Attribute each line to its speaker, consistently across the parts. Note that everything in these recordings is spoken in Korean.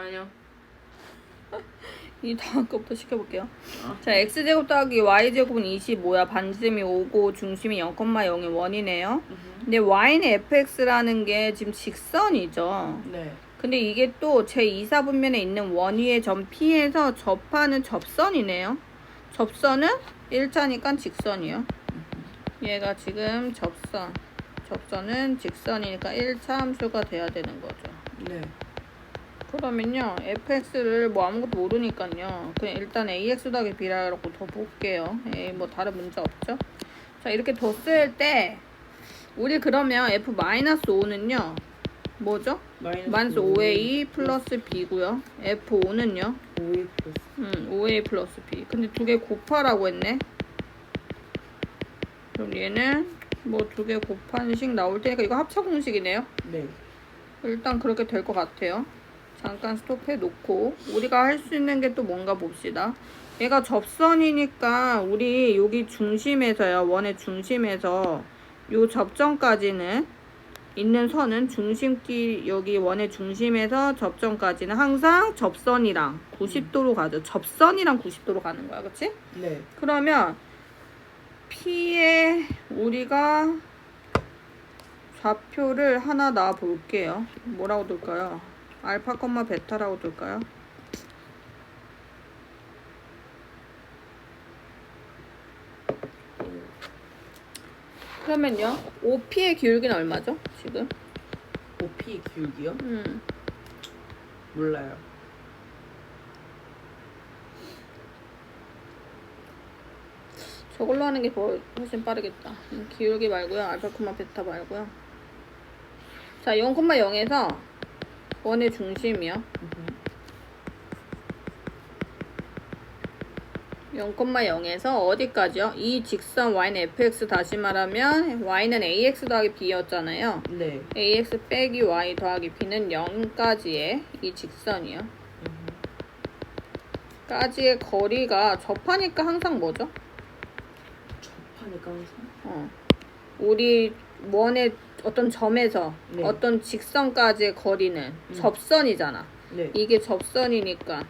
Speaker 1: 아니요.
Speaker 2: 이 다음 것부터 시켜볼게요.
Speaker 1: 어.
Speaker 2: 자, x제곱 더하기 y제곱은 25야. 반지름이 5고 중심이 0,0이 1이네요. 근데 y는 fx라는 게 지금 직선이죠.
Speaker 1: 네.
Speaker 2: 근데 이게 또 제 2사분면에 있는 원위의 점 P에서 접하는 접선이네요. 접선은 1차니까 직선이요. 얘가 지금 접선. 접선은 직선이니까 1차 함수가 돼야 되는 거죠.
Speaker 1: 네.
Speaker 2: 그러면요 fx를 뭐 아무것도 모르니까요 그냥 일단 ax 더하기 b라고 더 볼게요 에이 뭐 다른 문제 없죠 자 이렇게 뒀을 때 우리 그러면 f 마이너스 5는요 뭐죠? 마이너스 5a 플러스 b고요 f5는요
Speaker 1: 5A 플러스.
Speaker 2: 음 5a 플러스 b 근데 두 개 곱하라고 했네 그럼 얘는 뭐 두 개 곱한 식 나올 테니까 이거 합차 공식이네요
Speaker 1: 네.
Speaker 2: 일단 그렇게 될 것 같아요. 잠깐 스톱해 놓고 우리가 할 수 있는 게 또 뭔가 봅시다. 얘가 접선이니까 우리 여기 중심에서요. 원의 중심에서 요 접점까지는 있는 선은 중심끼 여기 원의 중심에서 접점까지는 항상 접선이랑 90도로 가죠. 접선이랑 90도로 가는 거야. 그치?
Speaker 1: 네.
Speaker 2: 그러면 P에 우리가 좌표를 하나 놔 볼게요. 뭐라고 둘까요? 알파, 콤마 베타라고 둘까요? 그러면요. OP의 기울기는 얼마죠? 지금?
Speaker 1: OP 기울기요?
Speaker 2: 음.
Speaker 1: 몰라요.
Speaker 2: 저걸로 하는 게더 훨씬 빠르겠다. 음, 기울기 말고요. 알파, 콤마 베타 말고요. 자, 0,0에서 원의 중심이요. 0,0에서 어디까지요? 이 직선 y는 fx 다시 말하면 y는 ax 더하기 b였잖아요.
Speaker 1: 네.
Speaker 2: ax 빼기 y 더하기 b는 0까지의 이 직선이요. 까지의 거리가 접하니까 항상 뭐죠?
Speaker 1: 접하니까 항상.
Speaker 2: 어. 우리 원의 어떤 점에서
Speaker 1: 네.
Speaker 2: 어떤 직선까지의 거리는 접선이잖아.
Speaker 1: 네.
Speaker 2: 이게 접선이니까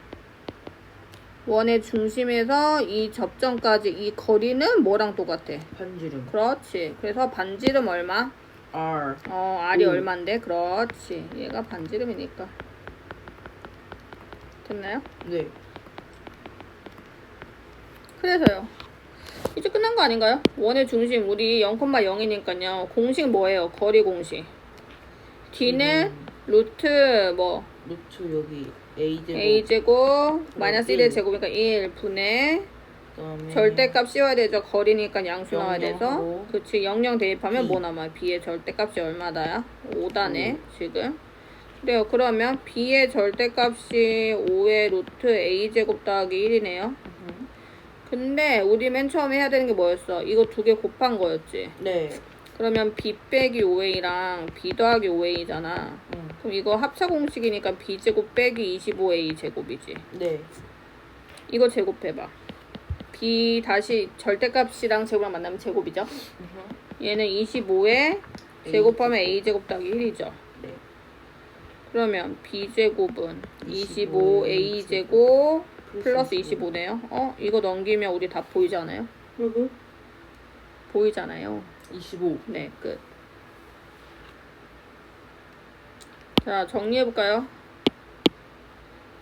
Speaker 2: 원의 중심에서 이 접점까지 이 거리는 뭐랑 똑같아?
Speaker 1: 반지름.
Speaker 2: 그렇지. 그래서 반지름 얼마?
Speaker 1: R.
Speaker 2: 어, R이
Speaker 1: 오.
Speaker 2: 얼만데? 그렇지. 얘가 반지름이니까. 됐나요?
Speaker 1: 네.
Speaker 2: 그래서요. 끝난 거 아닌가요? 원의 중심 우리 0,0이니까요. 공식 뭐예요? 거리 공식. D는 루트 뭐
Speaker 1: 루트 여기 A 제곱.
Speaker 2: a 제곱 마이너스 1의
Speaker 1: 일.
Speaker 2: 제곱이니까 1 분의 절대값 씌워야 되죠. 거리니까 양수 나와야 돼서. 그치 00 대입하면
Speaker 1: B.
Speaker 2: 뭐 남아요? b의 절대값이 얼마다야? 5다네 지금. 그래요. 그러면 b의 절대값이 5의 루트 a 제곱 더하기 1이네요. 근데 우리 맨 처음에 해야 되는 게 뭐였어? 이거 두 개 곱한 거였지.
Speaker 1: 네.
Speaker 2: 그러면 b 빼기 5a랑 b 더하기 5a잖아.
Speaker 1: 응.
Speaker 2: 그럼 이거 합차 공식이니까 b 제곱 빼기 25a 제곱이지.
Speaker 1: 네.
Speaker 2: 이거 제곱해봐. b 다시 절대값이랑 제곱이랑 만나면 제곱이죠. 얘는 25에 제곱하면 a 제곱 더하기 1이죠.
Speaker 1: 네.
Speaker 2: 그러면 b 제곱은
Speaker 1: 25
Speaker 2: 25a 제곱 플러스
Speaker 1: 플러스
Speaker 2: 25네요. 어? 이거 넘기면 우리 다 보이지 않아요?
Speaker 1: 그리고
Speaker 2: 보이잖아요.
Speaker 1: 25.
Speaker 2: 네, 끝. 자, 정리해볼까요?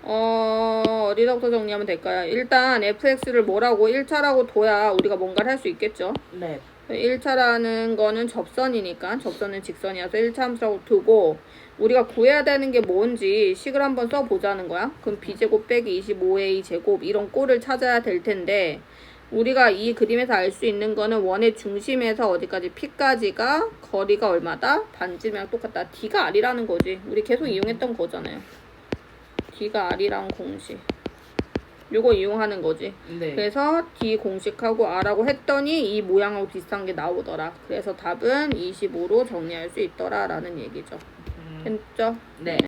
Speaker 2: 어, 어디서부터 정리하면 될까요? 일단 fx를 뭐라고 1차라고 둬야 우리가 뭔가를 할 수 있겠죠.
Speaker 1: 네.
Speaker 2: 1차라는 거는 접선이니까 접선은 직선이어서 1차 함수라고 두고 우리가 구해야 되는 게 뭔지 식을 한번 써보자는 거야. 그럼 b제곱 빼기 25a 제곱 이런 꼴을 찾아야 될 텐데 우리가 이 그림에서 알 수 있는 거는 원의 중심에서 어디까지 p까지가 거리가 얼마다? 반지름이랑 똑같다. d가 r이라는 거지. 우리 계속 이용했던 거잖아요. d가 r이란 공식. 요거 이용하는 거지.
Speaker 1: 네.
Speaker 2: 그래서 D 공식하고 R하고 했더니 이 모양하고 비슷한 게 나오더라. 그래서 답은 25로 정리할 수 있더라 라는 얘기죠.
Speaker 1: 음.
Speaker 2: 됐죠?
Speaker 1: 네.